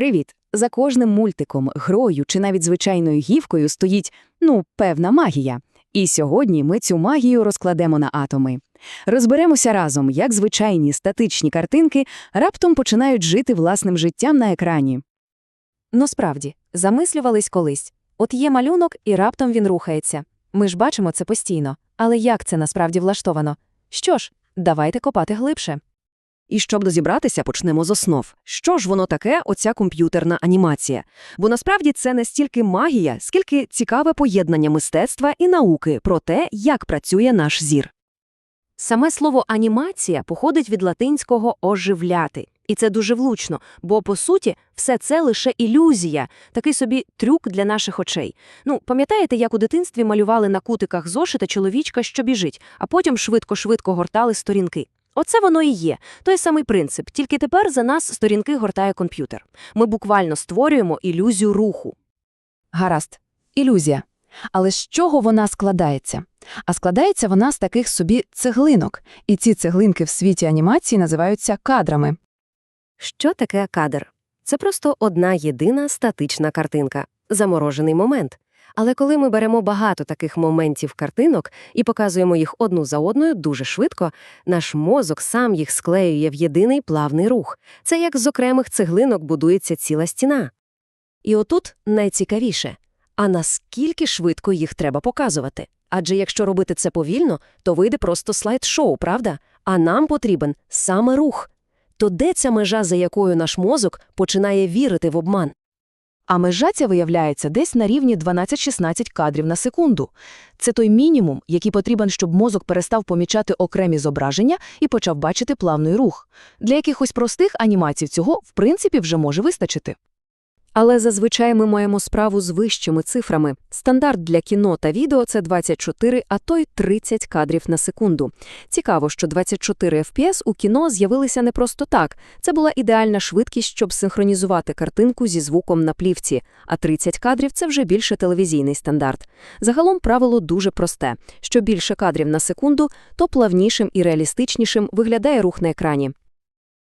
Привіт! За кожним мультиком, грою чи навіть звичайною гівкою стоїть, ну, певна магія. І сьогодні ми цю магію розкладемо на атоми. Розберемося разом, як звичайні статичні картинки раптом починають жити власним життям на екрані. Ну справді, замислювались колись. От є малюнок, і раптом він рухається. Ми ж бачимо це постійно. Але як це насправді влаштовано? Що ж, давайте копати глибше. І щоб розібратися, почнемо з основ. Що ж воно таке, оця комп'ютерна анімація? Бо насправді це не стільки магія, скільки цікаве поєднання мистецтва і науки про те, як працює наш зір. Саме слово анімація походить від латинського оживляти. І це дуже влучно, бо, по суті, все це лише ілюзія, такий собі трюк для наших очей. Ну, пам'ятаєте, як у дитинстві малювали на кутиках зошита чоловічка, що біжить, а потім швидко-швидко гортали сторінки? Оце воно і є, той самий принцип, тільки тепер за нас сторінки гортає комп'ютер. Ми буквально створюємо ілюзію руху. Гаразд, ілюзія. Але з чого вона складається? А складається вона з таких собі цеглинок, і ці цеглинки в світі анімації називаються кадрами. Що таке кадр? Це просто одна єдина статична картинка, заморожений момент. Але коли ми беремо багато таких моментів картинок і показуємо їх одну за одною дуже швидко, наш мозок сам їх склеює в єдиний плавний рух. Це як з окремих цеглинок будується ціла стіна. І отут найцікавіше а наскільки швидко їх треба показувати? Адже якщо робити це повільно, то вийде просто слайд-шоу, правда? А нам потрібен саме рух. То де ця межа, за якою наш мозок починає вірити в обман? А межа ця виявляється десь на рівні 12-16 кадрів на секунду. Це той мінімум, який потрібен, щоб мозок перестав помічати окремі зображення і почав бачити плавний рух. Для якихось простих анімацій цього, в принципі, вже може вистачити. Але зазвичай ми маємо справу з вищими цифрами. Стандарт для кіно та відео це 24, а то й 30 кадрів на секунду. Цікаво, що 24 FPS у кіно з'явилися не просто так. Це була ідеальна швидкість, щоб синхронізувати картинку зі звуком на плівці, а 30 кадрів це вже більше телевізійний стандарт. Загалом правило дуже просте: що більше кадрів на секунду, то плавнішим і реалістичнішим виглядає рух на екрані.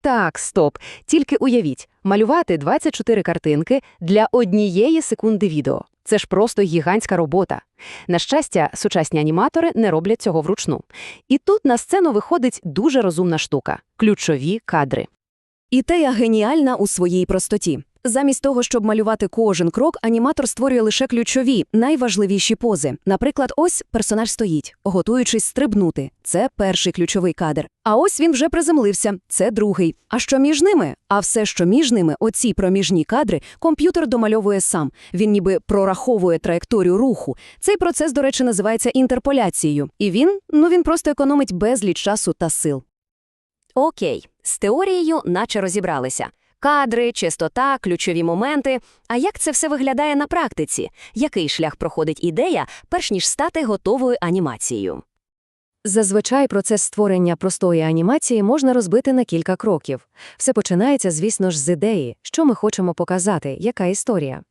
Так, стоп. Тільки уявіть, малювати 24 картинки для однієї секунди відео. Це ж просто гігантська робота. На щастя, сучасні аніматори не роблять цього вручну. І тут на сцену виходить дуже розумна штука ключові кадри. Ідея геніальна у своїй простоті. Замість того, щоб малювати кожен крок, аніматор створює лише ключові, найважливіші пози. Наприклад, ось персонаж стоїть, готуючись стрибнути. Це перший ключовий кадр. А ось він вже приземлився. Це другий. А що між ними? А все, що між ними, оці проміжні кадри, комп'ютер домальовує сам. Він ніби прораховує траєкторію руху. Цей процес, до речі, називається інтерполяцією. І він, ну він просто економить безліч часу та сил. Окей, з теорією наче розібралися. Кадри, частота, ключові моменти. А як це все виглядає на практиці? Який шлях проходить ідея, перш ніж стати готовою анімацією? Зазвичай процес створення простої анімації можна розбити на кілька кроків. Все починається, звісно ж, з ідеї, що ми хочемо показати, яка історія.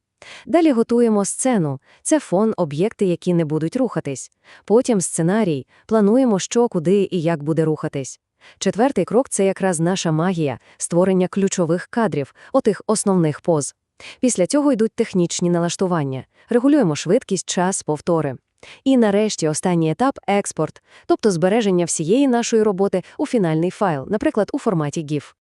Далі готуємо сцену, це фон, об'єкти, які не будуть рухатись. Потім сценарій, плануємо, що, куди і як буде рухатись. Четвертий крок це якраз наша магія, створення ключових кадрів, отих основних поз. Після цього йдуть технічні налаштування, регулюємо швидкість, час, повтори. І нарешті останній етап експорт, тобто збереження всієї нашої роботи у фінальний файл, наприклад, у форматі GIF.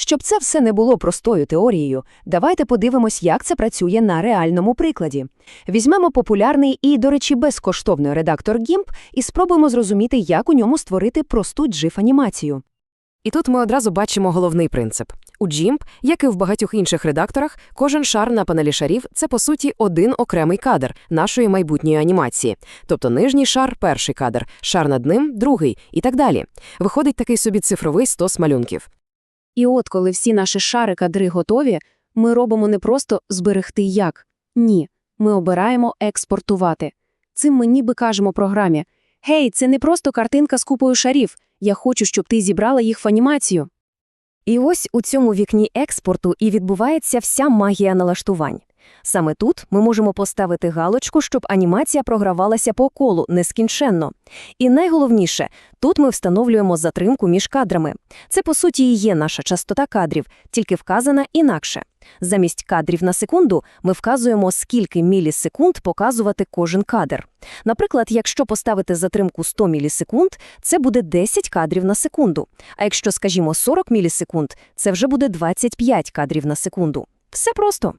Щоб це все не було простою теорією, давайте подивимось, як це працює на реальному прикладі. Візьмемо популярний і, до речі, безкоштовний редактор GIMP і спробуємо зрозуміти, як у ньому створити просту GIF-анімацію. І тут ми одразу бачимо головний принцип. У GIMP, як і в багатьох інших редакторах, кожен шар на панелі шарів це, по суті, один окремий кадр нашої майбутньої анімації. Тобто нижній шар перший кадр, шар над ним другий і так далі. Виходить такий собі цифровий стос малюнків. І от, коли всі наші шари кадри готові, ми робимо не просто зберегти як. Ні, ми обираємо експортувати. Цим ми ніби кажемо програмі: Гей, це не просто картинка з купою шарів. Я хочу, щоб ти зібрала їх в анімацію. І ось у цьому вікні експорту і відбувається вся магія налаштувань. Саме тут ми можемо поставити галочку, щоб анімація програвалася по колу нескінченно. І найголовніше, тут ми встановлюємо затримку між кадрами. Це, по суті, і є наша частота кадрів, тільки вказана інакше. Замість кадрів на секунду ми вказуємо, скільки мілісекунд показувати кожен кадр. Наприклад, якщо поставити затримку 100 мілісекунд, це буде 10 кадрів на секунду. А якщо, скажімо, 40 мілісекунд, це вже буде 25 кадрів на секунду. Все просто.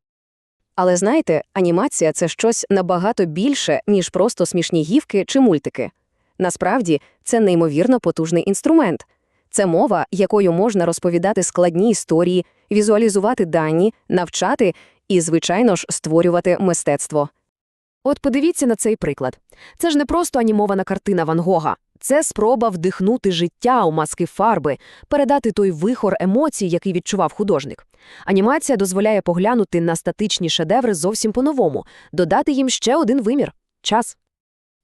Але знаєте, анімація – це щось набагато більше, ніж просто смішні гівки чи мультики. Насправді, це неймовірно потужний інструмент. Це мова, якою можна розповідати складні історії, візуалізувати дані, навчати і, звичайно ж, створювати мистецтво. От подивіться на цей приклад. Це ж не просто анімована картина Ван Гога. Це спроба вдихнути життя у маски фарби, передати той вихор емоцій, який відчував художник. Анімація дозволяє поглянути на статичні шедеври зовсім по-новому, додати їм ще один вимір – час.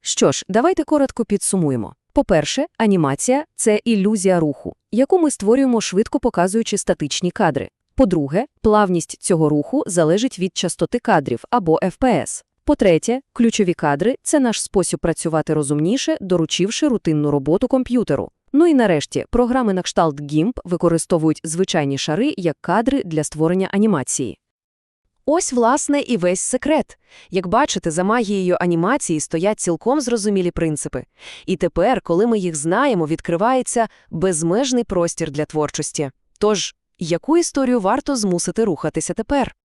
Що ж, давайте коротко підсумуємо. По-перше, анімація – це ілюзія руху, яку ми створюємо, швидко показуючи статичні кадри. По-друге, плавність цього руху залежить від частоти кадрів або FPS. По-третє, ключові кадри – це наш спосіб працювати розумніше, доручивши рутинну роботу комп'ютеру. Ну і нарешті, програми на кшталт GIMP використовують звичайні шари як кадри для створення анімації. Ось, власне, і весь секрет. Як бачите, за магією анімації стоять цілком зрозумілі принципи. І тепер, коли ми їх знаємо, відкривається безмежний простір для творчості. Тож, яку історію варто змусити рухатися тепер?